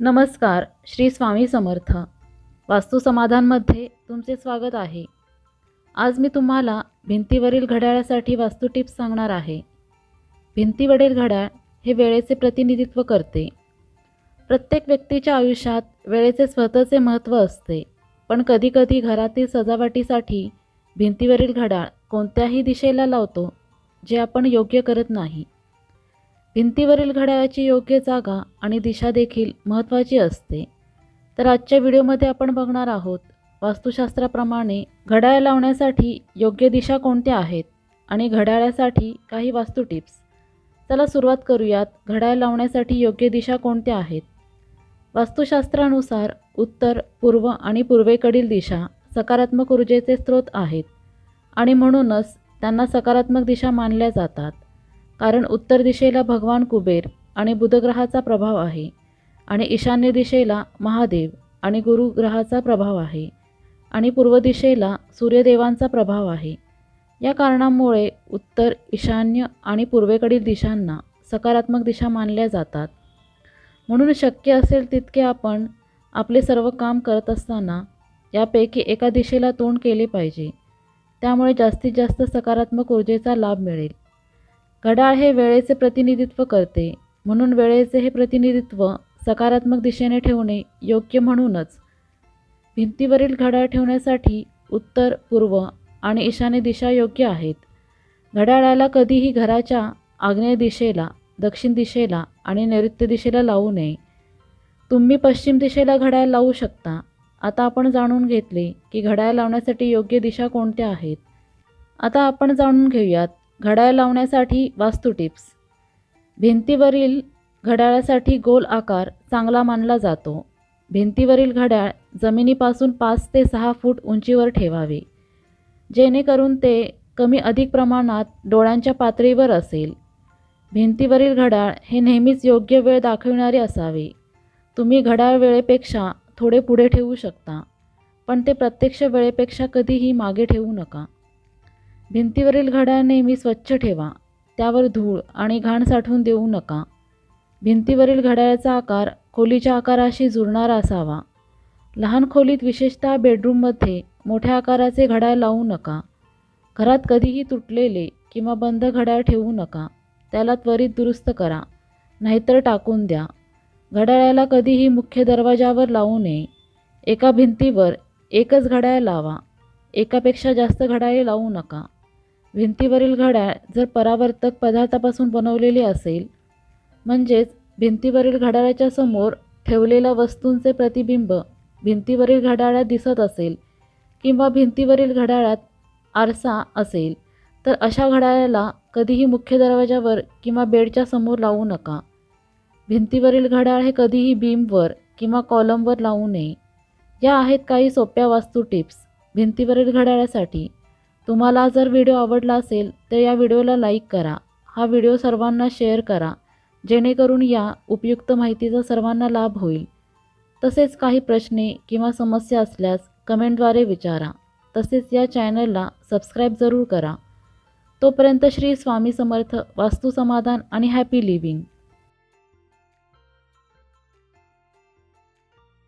नमस्कार श्री स्वामी समर्थ. वास्तू समाधानमध्ये तुमचे स्वागत आहे. आज मी तुम्हाला भिंतीवरील घड्याळासाठी वास्तू टिप्स सांगणार आहे. भिंतीवरील घड्याळ हे वेळेचे प्रतिनिधित्व करते. प्रत्येक व्यक्तीच्या आयुष्यात वेळेचे स्वतःचे महत्त्व असते पण कधीकधी घरातील सजावटीसाठी भिंतीवरील घड्याळ कोणत्याही दिशेला लावतो जे आपण योग्य करत नाही. भिंतीवरील घड्याळाची योग्य जागा आणि दिशा देखील महत्त्वाची असते. तर आजच्या व्हिडिओमध्ये आपण बघणार आहोत वास्तुशास्त्राप्रमाणे घड्याळ लावण्यासाठी योग्य दिशा कोणत्या आहेत आणि घड्याळासाठी काही वास्तू टिप्स. चला सुरुवात करूयात घड्याळ लावण्यासाठी योग्य दिशा कोणत्या आहेत? वास्तुशास्त्रानुसार उत्तर पूर्व आणि पूर्वेकडील दिशा सकारात्मक ऊर्जेचे स्रोत आहेत आणि म्हणूनच त्यांना सकारात्मक दिशा मानल्या जातात. कारण उत्तर दिशेला भगवान कुबेर आणि बुधग्रहाचा प्रभाव आहे आणि ईशान्य दिशेला महादेव आणि गुरुग्रहाचा प्रभाव आहे आणि पूर्व दिशेला सूर्यदेवांचा प्रभाव आहे. या कारणामुळे उत्तर ईशान्य आणि पूर्वेकडील दिशांना सकारात्मक दिशा मानल्या जातात. म्हणून शक्य असेल तितके आपण आपले सर्व काम करत असताना यापैकी एका दिशेला तोंड केले पाहिजे. त्यामुळे जास्तीत जास्त सकारात्मक ऊर्जेचा लाभ मिळेल. घड्याळ हे वेळेचे प्रतिनिधित्व करते म्हणून वेळेचे हे प्रतिनिधित्व सकारात्मक दिशेने ठेवणे योग्य म्हणूनच. भिंतीवरील घड्याळ ठेवण्यासाठी उत्तर पूर्व आणि ईशान्य दिशा योग्य आहेत. घड्याळाला कधीही घराच्या आग्नेय दिशेला दक्षिण दिशेला आणि नैऋत्य दिशेला लावू नये. तुम्ही पश्चिम दिशेला घड्याळ लावू शकता. आता आपण जाणून घेतले की घड्याळ लावण्यासाठी योग्य दिशा कोणत्या आहेत. आता आपण जाणून घेऊयात घड्याळ लावण्यासाठी वास्तू टिप्स. भिंतीवरील घड्याळासाठी गोल आकार चांगला मानला जातो. भिंतीवरील घड्याळ जमिनीपासून पाच ते सहा फूट उंचीवर ठेवावे. जेणेकरून ते कमी अधिक प्रमाणात डोळ्यांच्या पातळीवर असेल. भिंतीवरील घड्याळ हे नेहमीच योग्य वेळ दाखविणारे असावे. तुम्ही घड्याळ वेळेपेक्षा थोडे पुढे ठेवू शकता पण ते प्रत्यक्ष वेळेपेक्षा कधीही मागे ठेवू नका. भिंतीवरील घड्याळ नेहमी स्वच्छ ठेवा. त्यावर धूळ आणि घाण साठवून देऊ नका. भिंतीवरील घड्याळाचा आकार खोलीच्या आकाराशी जुळणारा असावा. लहान खोलीत विशेषतः बेडरूममध्ये मोठ्या आकाराचे घड्याळ लावू नका. घरात कधीही तुटलेले किंवा बंद घड्याळ ठेवू नका. त्याला त्वरित दुरुस्त करा. नाहीतर टाकून द्या. घड्याळाला कधीही मुख्य दरवाजावर लावू नये. एका भिंतीवर एकच घड्याळ लावा. एकापेक्षा जास्त घड्याळे लावू नका. भिंतीवरील घड्याळ जर परावर्तक पदार्थापासून बनवलेले असेल म्हणजेच भिंतीवरील घड्याळाच्या समोर ठेवलेल्या वस्तूंचे प्रतिबिंब भिंतीवरील घड्याळात दिसत असेल किंवा भिंतीवरील घड्याळात आरसा असेल तर अशा घड्याळाला कधीही मुख्य दरवाजावर किंवा बेडच्या समोर लावू नका. भिंतीवरील घड्याळ हे कधीही बीमवर किंवा कॉलमवर लावू नये. या आहेत काही सोप्या वास्तू टिप्स भिंतीवरील घड्याळासाठी. तुम्हाला जर व्हिडिओ आवडला असेल तर या व्हिडिओला लाईक करा. हा व्हिडिओ सर्वांना शेअर करा. जेणेकरून या उपयुक्त माहितीचा सर्वांना लाभ होईल. तसेच काही प्रश्ने किंवा समस्या असल्यास कमेंटद्वारे विचारा. तसेच या चॅनलला सबस्क्राईब जरूर करा. तोपर्यंत श्री स्वामी समर्थ वास्तू समाधान आणि हॅपी लिव्हिंग.